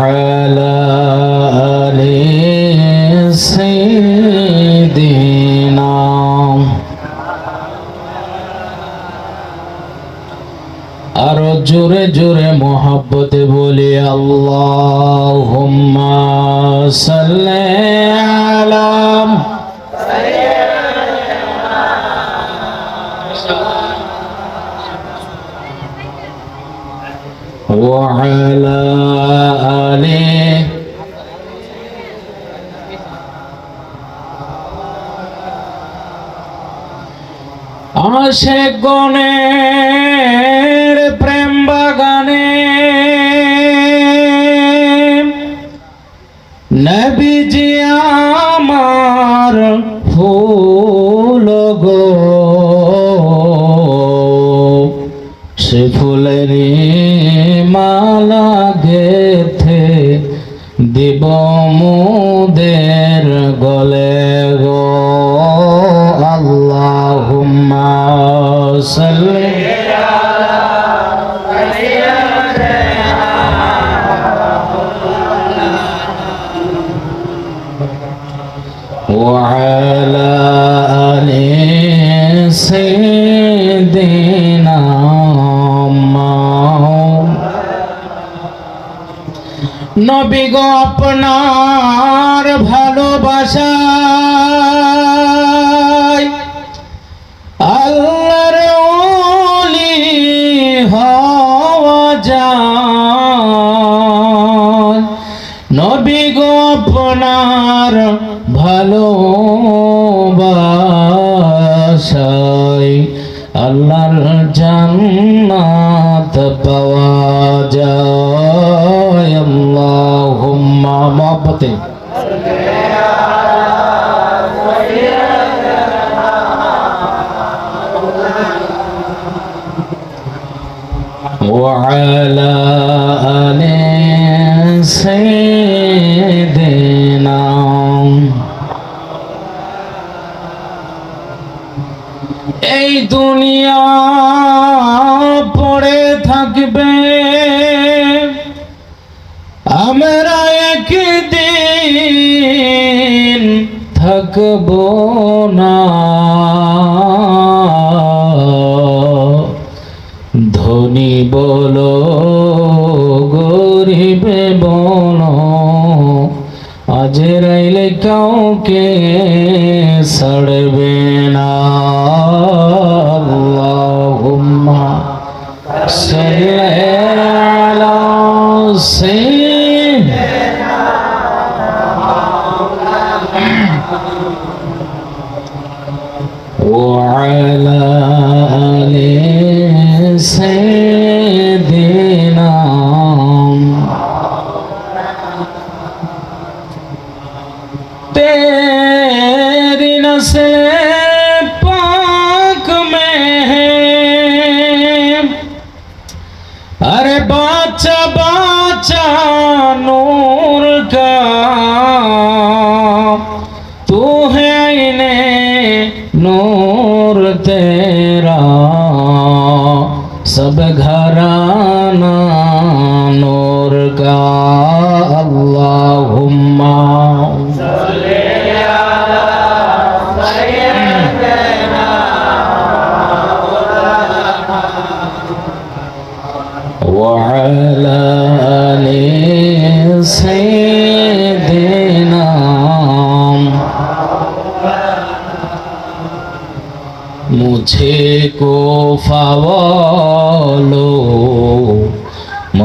وعلى آل سيدنا আরো জোরে জোরে মোহাব্বতে বলি আল্লাহুম্মা সাল্লি وعلى آله আশেক গণের প্রেম বাগানে وعلى آل سيدنا নবী গো আপনার ভালোবাসায় যায় নবী গো আপনার ভালোবাসায় আল্লাহর জান্নাত পাওয়া যায়। আল্লাহুম্মা মহব্বতে। وعلى آله গরিবে বলো আজ রাইলে কাউকে সড়বে না আল্লাহুম্মা সাল্লি আলা সাইয়্যিদিনা وعلى نام۔ تیری نسل پاک میں ہے۔ ارے بادشاہ بادشاہ نور کا۔ تو ہے انہیں نور تیرا۔ سب گھرانہ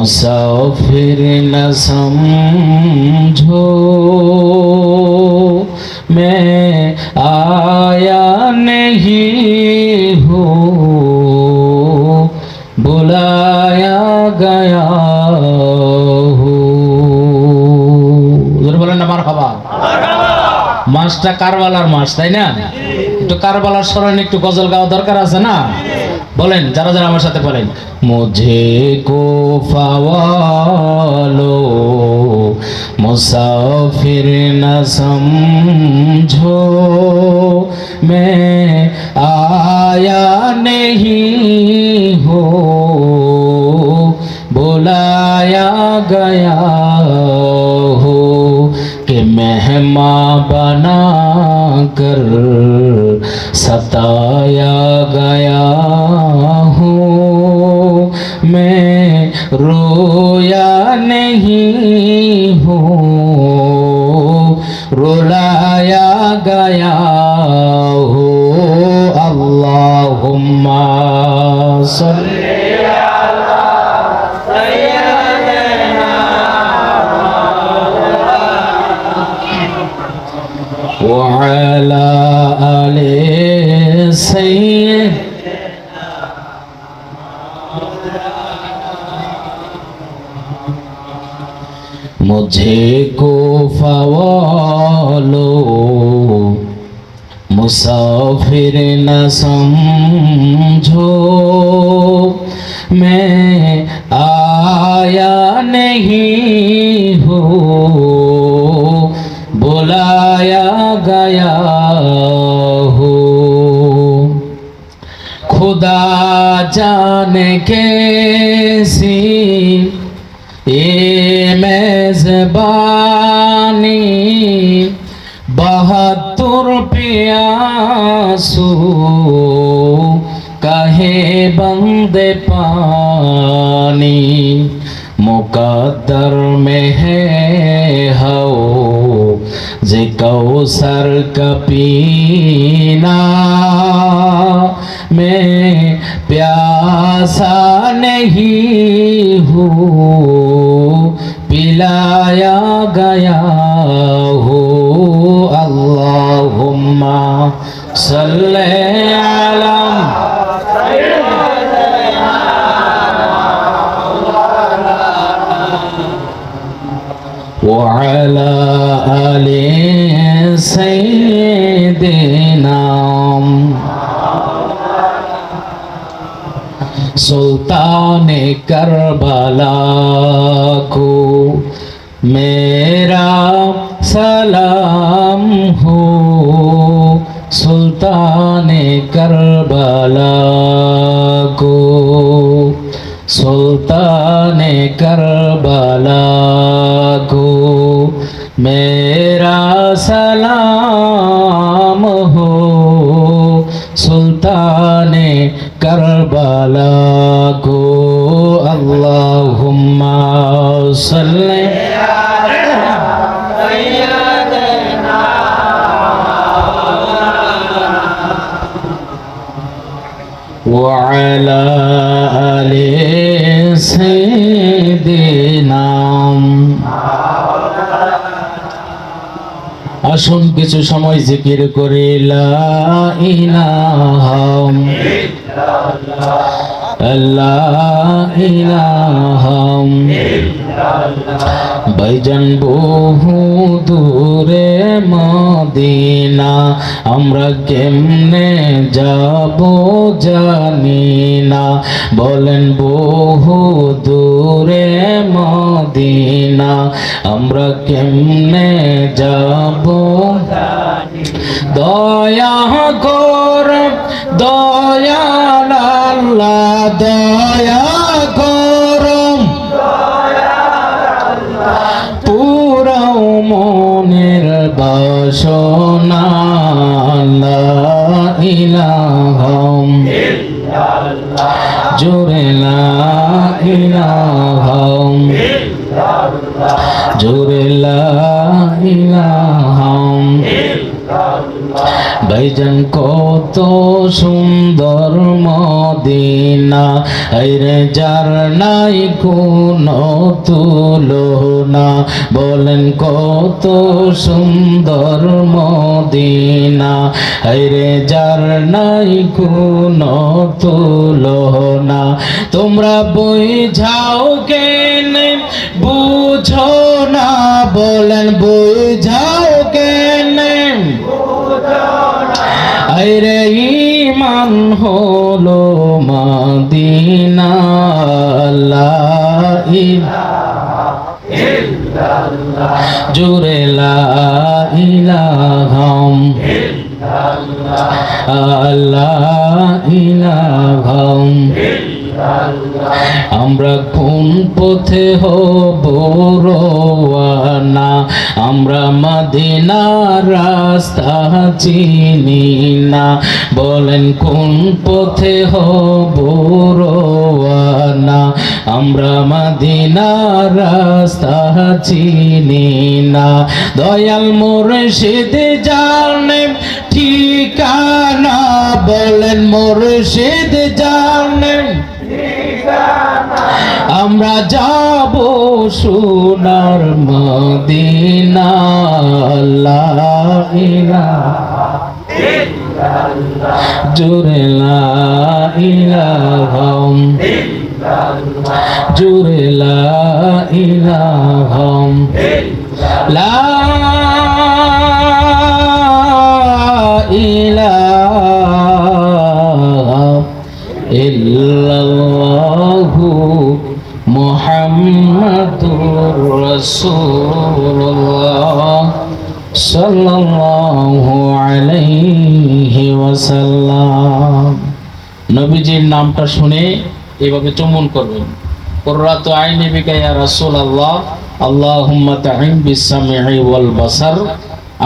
मुसाफिर न समझो मैं आया नहीं हूँ बुलाया गया हूँ জোরে বলেন না মার খাবা মাছটা কারবালার মাছ তাই না একটু কারবালার স্মরণে একটু গজল গাওয়া দরকার আছে না বলেন যারা যারা আমার সাথে বলেন মুঝে কো فوالو، مسافر نہ سمجھو، میں آیا نہیں ہو، بلایا گیا ہو کہ مہماں بنا کر ستایا گیا रोया नहीं हूँ रुलाया गया हो अल्लाहुम्मा सल्ली وعلى मुझे को फवालो मुसाफिर न समझो मैं आया नहीं हूँ बुलाया गया हूँ खुदा जाने कैसी ये مہربانی بہتر پیاسو کہے بند پانی مقدر میں ہے ہو جکو سر کا پینا میں پیاسا نہیں ہوں۔ पिलाया गया हो अल्लाहुम्मा सल्ले अलम وعلى آل سيدنا سلطان کربلا کو میرا سلام ہو۔ سلطان کربلا کو سلطان کربلا کو میرا سلام ہو۔ سلطان কারবালা গো আল্লাহুম্মা সাল্লি وعلى آل سيدنا আসুন কিছু সময় জিকির করিলা ইলাহা আল্লাহ বাইজান বহু দূরে মদিনা আমরা কেমনে যাব জানি না। বলেন, বহু দূরে মদিনা। আমরা কেমনে যাব দয়া কর আল্লাহ। দয়া করম পুরাও মনের বাসনা লা ইলাহা জোরে লা ইলাহা জোরে লা ইলাহা ভাইজান, কত সুন্দর মদিনা। আইরে যার নাই কোন তুলনা। বলেন, কত সুন্দর মদিনা। আইরে যার নাই কোন তুলনা। তোমরা বই যাও কেনে, বুঝো না। বলেন বই যাও কেনে। আইরে ইমান হলো মাদিনা জোরে লা ইলাহাম আল্লাহ ইলাহাম আমরা কোন পথে হব রোয়ানা? আমরা মদিনার রাস্তা চিনি না। বলেন কোন পথে হব রোয়ানা? আমরা মদিনার রাস্তা চিনি না। দয়াল মুর্শিদ জানে ঠিকানা। বলেন মুর্শিদ জানে আমরা যাব সোনার মদিনা জোরে লা ইলাহা জোরে লা মুহাম্মাদুর রাসূলুল্লাহ সাল্লাল্লাহু আলাইহি ওয়াসাল্লাম নবীজির নামটা শুনে এভাবে চুম্বন করবেন। কুররাতু আইনি বিকা ইয়া রাসূলুল্লাহ, আল্লাহুম্মা তাহিম বিসামি'i ওয়াল বাসার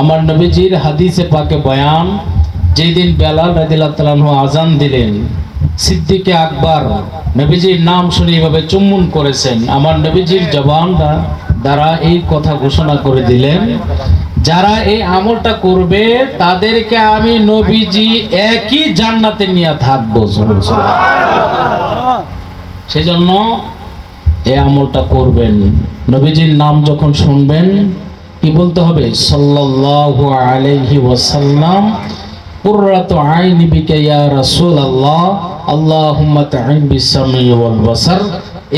আমার নবীজির হাদিসে পাকে বয়ান, যেদিন বেলাল রাদিয়াল্লাহু তাআলা আজান দিলেন সিদ্দিকে আকবর, নবীজির নাম শুনে এভাবে চুম্বন করেছেন। আমার নবীজির জবানটা দ্বারা এই কথা ঘোষণা করে দিলেন, যারা এই আমলটা করবে, তাদেরকে আমি নবীজি একই জান্নাতে নিয়ে থাকব। সেই জন্য এই আমলটা করবেন। নবীজির নাম যখন শুনবেন, কি বলতে হবে? সাল্লাল্লাহু আলাইহি ওয়াসাল্লাম কুররাতু আইনি বিকা ইয়া রাসূলুল্লাহ আল্লাহুম্মা তাইন বিসামি ওয়াল বাসার।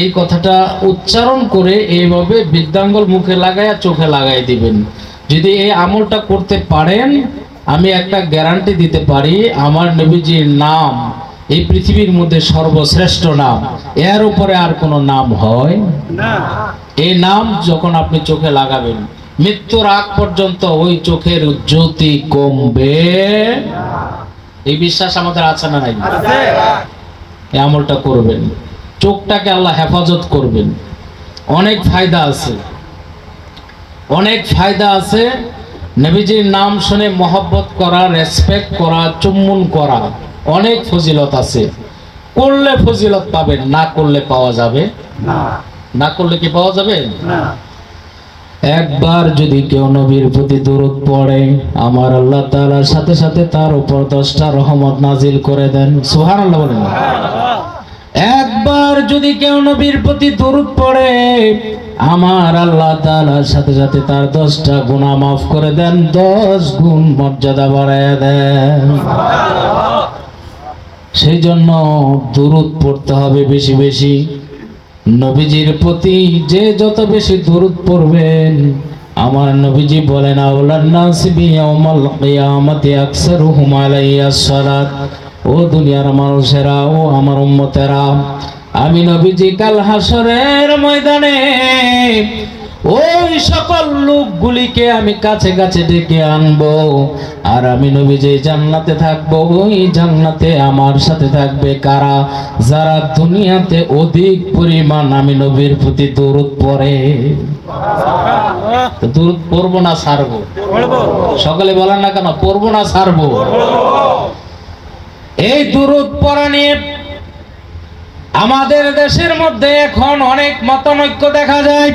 এই কথাটা উচ্চারণ করে এইভাবে বিদ্যাঙ্গল মুখে লাগায়া চোখে লাগাই দিবেন। যদি এই আমলটা করতে পারেন আমি একটা গ্যারান্টি দিতে পারি আমার নবীজির নাম এই পৃথিবীর মধ্যে সর্বশ্রেষ্ঠ নাম এর উপরে আর কোনো নাম হয়? এই নাম যখন আপনি চোখে লাগাবেন মৃত্যুর আগ পর্যন্ত ওই চোখের জ্যোতি কমবে। এই বিশ্বাস আমাদের আছে না নাই? এই আমলটা করবেন। চোখটাকে আল্লাহ হেফাজত করবেন। অনেক ফায়দা আছে। অনেক ফায়দা আছে। নবীজির নাম শুনে মহব্বত করা রেসপেক্ট করা চুম্বন করা অনেক ফজিলত আছে। করলে ফজিলত পাবেন না করলে পাওয়া যাবে? না। করলে কি পাওয়া যাবে? একবার যদি কেউ নবীর প্রতি দূরত পড়ে আমার আল্লাহ তাআলার সাথে সাথে তার উপর দশটা রহমত নাজিল করে দেন। সুবহানাল্লাহ বলেন। একবার যদি কেউ নবীর প্রতি দূরত পড়ে আমার আল্লাহ তাআলার সাথে সাথে তার দশটা গুনাহ মাফ করে দেন দশ গুণ মর্যাদা বাড়ায় দেন। সেই জন্য দূরত পড়তে হবে বেশি বেশি। নবীজির প্রতি যে যত বেশি দূরত পড়বেন, আমার নবীজি বলেন আউলার নাস বিয়াউমাল কিয়ামাতি আকসারুহুম আলাইয়া ও দুনিয়ার মানুষেরা, ও আমার উম্মতেরা, আমি নবীজি কাল হাসরের ময়দানে ওই সকল লোকগুলিকে আমি কাছে কাছে ডেকে আনব। আর আমি নবী যে জান্নাতে থাকব ওই জান্নাতে আমার সাথে থাকবে কারা? যারা দুনিয়াতে অধিক পরিমাণ আমি নবীর প্রতি দূরত পড়ে। দূরত পড়ব না ছাড়বো? সকলে বলেন না কেন পড়ব না ছাড়বো? এই দূরত পড়া নিয়ে আমাদের দেশের মধ্যে এখন অনেক মতানৈক্য দেখা যায়।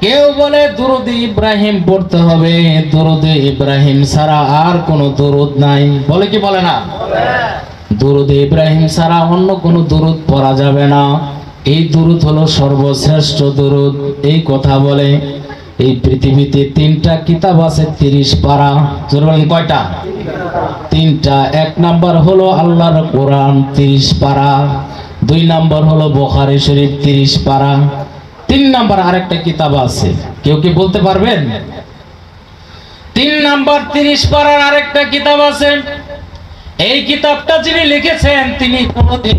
কেউ বলে দুরুদ ইব্রাহিম পড়তে হবে। দুরুদ ইব্রাহিম ছাড়া আর কোনো দুরুদ নাই। বলে কি বলে না? দুরুদ ইব্রাহিম ছাড়া অন্য কোনো দুরুদ পড়া যাবে না। এই দুরুদ হলো সর্বশ্রেষ্ঠ দুরুদ। এই কথা বলে, এই পৃথিবীতে তিনটা কিতাব আছে তিরিশ পারা। বলেন, কয়টা? তিনটা। এক নাম্বার হলো আল্লাহর কোরআন তিরিশ পারা। দুই নাম্বার হলো বোখারি শরীফ তিরিশ পারা। তিন নাম্বার আরেকটা কিতাব আছে। কেউ কি বলতে পারবেন? তিন নাম্বার তিরিশ পারার আরেকটা কিতাব আছে। এই কিতাবটা যিনি লিখেছেন, তিনি কোনোদিন